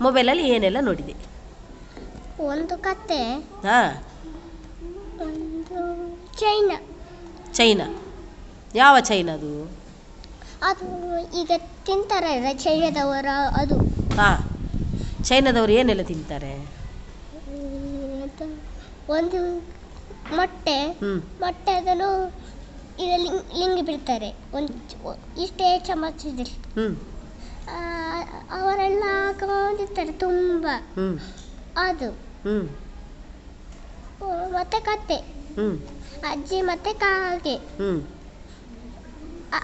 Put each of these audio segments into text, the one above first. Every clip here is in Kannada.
ಮೊಬೈಲಲ್ಲಿ ಏನೆಲ್ಲ ನೋಡಿದೆ? ಒಂದು ಕತೆ ಹಾಂ. ಒಂದು ಚೈನಾ ಚೈನಾ ಯಾವ ಚೈನಾ ಅದು? ಅದು ಈಗ ತಿಂತಾರೆ ಚೈನಾದವರ ಅದು. ಹಾಂ. ಚೈನಾದವರು ಏನೆಲ್ಲ ತಿಂತಾರೆ? ಒಂದು ಮೊಟ್ಟೆ. ಮೊಟ್ಟೆ ಅದನ್ನು ಇದರಲ್ಲಿ ಲಿಂಗ್ ಬಿಡ್ತಾರೆ. ಒಂದು ಇಷ್ಟೇ ಚಮಚದಲ್ಲಿ. ಹ್ಞೂ ಅವರೆಲ್ಲ ಹಾಕೊಂಡಿರ್ತಾರೆ ತುಂಬ. ಅದು. ಮತ್ತೆ ಕತ್ತೆ ಅಜ್ಜಿ ಮತ್ತೆ ಕಾಗೆ.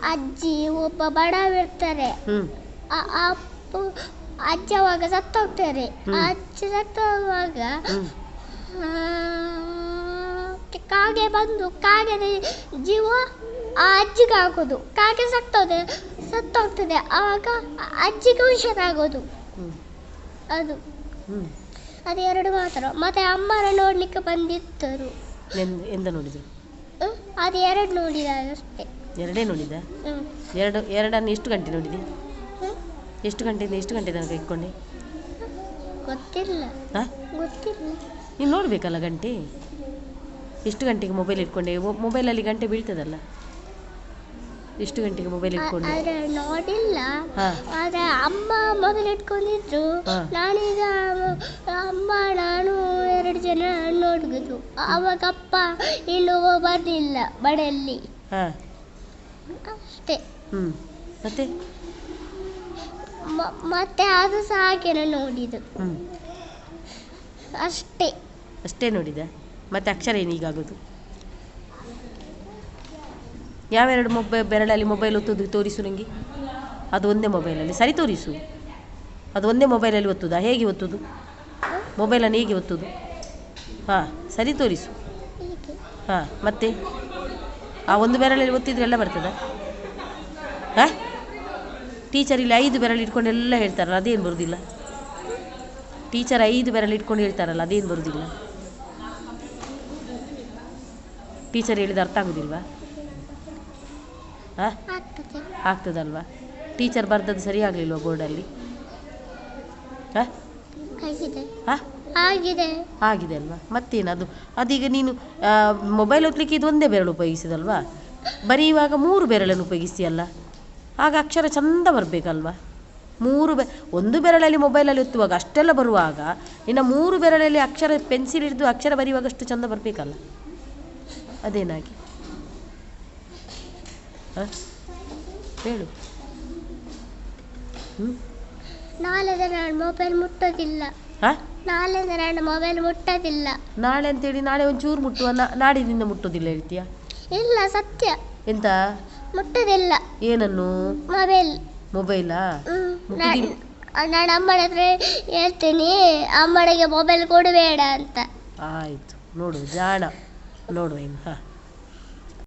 ಅಜ್ಜಿ ಒಬ್ಬ ಬಡವಿರ್ತಾರೆ ಅಜ್ಜ ಅವಾಗ ಸತ್ತೋಗ್ತಾರೆ. ಅಜ್ಜಿ ಸತ್ತೋಗುವಾಗ ಕಾಗೆ ಬಂದು ಕಾಗೆ ಜೀವ ಆ ಅಜ್ಜಿಗೆ ಹಾಕೋದು. ಕಾಗೆ ಸತ್ತೋದೆ. ಸತ್ತೋಗ್ತದೆ ಆವಾಗ ಅಜ್ಜಿಗೂ ಹುಷಾರಾಗೋದು. ಅದು. ಅದು ಎರಡು ಮಾತ್ರ. ಮತ್ತೆ ಅಮ್ಮನ ನೋಡ್ಲಿಕ್ಕೆ ಬಂದಿದ್ದರು. ಎಂದ ನೋಡಿದ್ರು? ಅದು ಎರಡು ನೋಡಿದಾಗ ಅಷ್ಟೇ. ಎರಡೇ ನೋಡಿದ. ಎರಡು ಎರಡನ್ನು ಎಷ್ಟು ಗಂಟೆ ನೋಡಿದೆ? ಎಷ್ಟು ಗಂಟೆಯಿಂದ ಎಷ್ಟು ಗಂಟೆ ತನಕ ಇಟ್ಕೊಂಡೆ? ಗೊತ್ತಿಲ್ಲ. ಹಾಂ? ಗೊತ್ತಿಲ್ಲ. ನೀನು ನೋಡಬೇಕಲ್ಲ ಗಂಟೆ? ಎಷ್ಟು ಗಂಟೆಗೆ ಮೊಬೈಲ್ ಇಟ್ಕೊಂಡೆ? ಮೊಬೈಲಲ್ಲಿ ಗಂಟೆ ಬೀಳ್ತದಲ್ಲ? ಎಷ್ಟು ಗಂಟೆಗೆ ಮೊಬೈಲ್ ಇಟ್ಕೊಂಡು? ಆದ್ರೆ ನೋಡಿಲ್ಲ. ಆದರೆ ಆದ್ರೆ ಅಮ್ಮ ಮೊಬೈಲ್ ಇಟ್ಕೊಂಡಿದ್ರು. ಹಾ. ನಾನೀಗ ಅಮ್ಮ ನಾನು ಎರಡು ಜನ ನೋಡಿದ್ರು ಅವಾಗ ಅಪ್ಪ ಇನ್ನು ಬರ್ಲಿಲ್ಲ ಬಡಲ್ಲಿ ಹಾಂ. ಅಷ್ಟೇ. ಹ್ಞೂ ಮತ್ತೆ? ಮ- ಮತ್ತೆ ಅದು ಸಹ ಹಾಗೆ ನೋಡಿದ್ದು. ಹ್ಞೂ ಅಷ್ಟೇ. ಅಷ್ಟೇ ನೋಡಿದ ಮತ್ತೆ ಅಕ್ಷರ ಏನು ಈಗಾಗೋದು ಯಾವೆರಡು ಮೊಬೈ, ಬೆರಳಲ್ಲಿ ಮೊಬೈಲ್ ಒತ್ತೋದು ತೋರಿಸು ನನಗೆ ಅದು ಒಂದೇ ಮೊಬೈಲಲ್ಲಿ. ಸರಿ ತೋರಿಸು. ಅದು ಒಂದೇ ಮೊಬೈಲಲ್ಲಿ ಒತ್ತುದಾ ಹೇಗೆ ಒತ್ತುದು ಮೊಬೈಲನ್ನು ಹೇಗೆ ಒತ್ತುದು ಹಾಂ, ಸರಿ ತೋರಿಸು. ಹಾಂ, ಮತ್ತೆ? ಆ ಒಂದು ಬೆರಳಲ್ಲಿ ಒತ್ತಿದ್ರೆ ಎಲ್ಲ ಬರ್ತದ? ಹಾಂ? ಟೀಚರ್ ಇಲ್ಲಿ ಐದು ಬೆರಳು ಇಟ್ಕೊಂಡು ಎಲ್ಲ ಹೇಳ್ತಾರಲ್ಲ, ಅದೇನು ಬರುವುದಿಲ್ಲ ಟೀಚರ್ ಐದು ಬೆರಳು ಇಟ್ಕೊಂಡು ಹೇಳ್ತಾರಲ್ಲ, ಅದೇನು ಬರುವುದಿಲ್ಲ ಟೀಚರ್ ಹೇಳಿದ ಅರ್ಥ ಆಗೋದಿಲ್ವಾ? ಹಾಂ ಆಗ್ತದೆ. ಆಗ್ತದಲ್ವಾ? ಟೀಚರ್ ಬರ್ದದ್ದು ಸರಿ ಆಗಲಿಲ್ವ ಬೋರ್ಡಲ್ಲಿ ಹಾಂ ಆಗಿದೆ. ಹಾಂ ಆಗಿದೆ. ಆಗಿದೆ ಅಲ್ವಾ? ಮತ್ತೇನದು? ಅದೀಗ ನೀನು ಮೊಬೈಲ್ ಒತ್ತಲಿಕ್ಕೆ ಇದು ಒಂದೇ ಬೆರಳು ಉಪಯೋಗಿಸಿದಲ್ವಾ? ಬರೆಯುವಾಗ ಮೂರು ಬೆರಳನ್ನು ಉಪಯೋಗಿಸ್ತೀಯಲ್ಲ? ಆಗ ಅಕ್ಷರ ಚಂದ ಬರಬೇಕಲ್ವಾ? ಮೂರು ಬೆ ಒಂದು ಬೆರಳಲ್ಲಿ ಮೊಬೈಲಲ್ಲಿ ಒತ್ತುವಾಗ ಅಷ್ಟೆಲ್ಲ ಬರುವಾಗ ಇನ್ನು ಮೂರು ಬೆರಳಲ್ಲಿ ಅಕ್ಷರ ಪೆನ್ಸಿಲ್ ಹಿಡಿದು ಅಕ್ಷರ ಬರೆಯುವಾಗ ಅಷ್ಟು ಚಂದ ಬರಬೇಕಲ್ಲ? ಅದೇನಾಗಿ? ಹಾಂ? ಹೇಳು. ಹ್ಞೂ ನಾಳೆದ ನಾನು ಮೊಬೈಲ್ ಮುಟ್ಟೋದಿಲ್ಲ. ಹಾಂ? ನಾಳೆ ನಾನು ಮೊಬೈಲ್ ಮುಟ್ಟೋದಿಲ್ಲ. ನಾಳೆ ಅಂತೇಳಿ ನಾಳೆ ಒಂಚೂರು ಮುಟ್ಟುವ. ನಾಡಿನಿಂದ ಮುಟ್ಟೋದಿಲ್ಲ ಹೇಳ್ತೀಯಾ? ಇಲ್ಲ ಸತ್ಯ. ಎಂತ? ಮುಟ್ಟೋದಿಲ್ಲ. ಏನನ್ನು? ಮೊಬೈಲ್ ಮೊಬೈಲಾ. ನಾನು ಅಮ್ಮನ ಹತ್ರ ಹೇಳ್ತೀನಿ ಅಮ್ಮನಿಗೆ ಮೊಬೈಲ್ ಕೊಡಬೇಡ ಅಂತ. ಆಯಿತು. ನೋಡು ಜಾಣ. ನೋಡುವ ಇನ್ನು ಹಾಂ.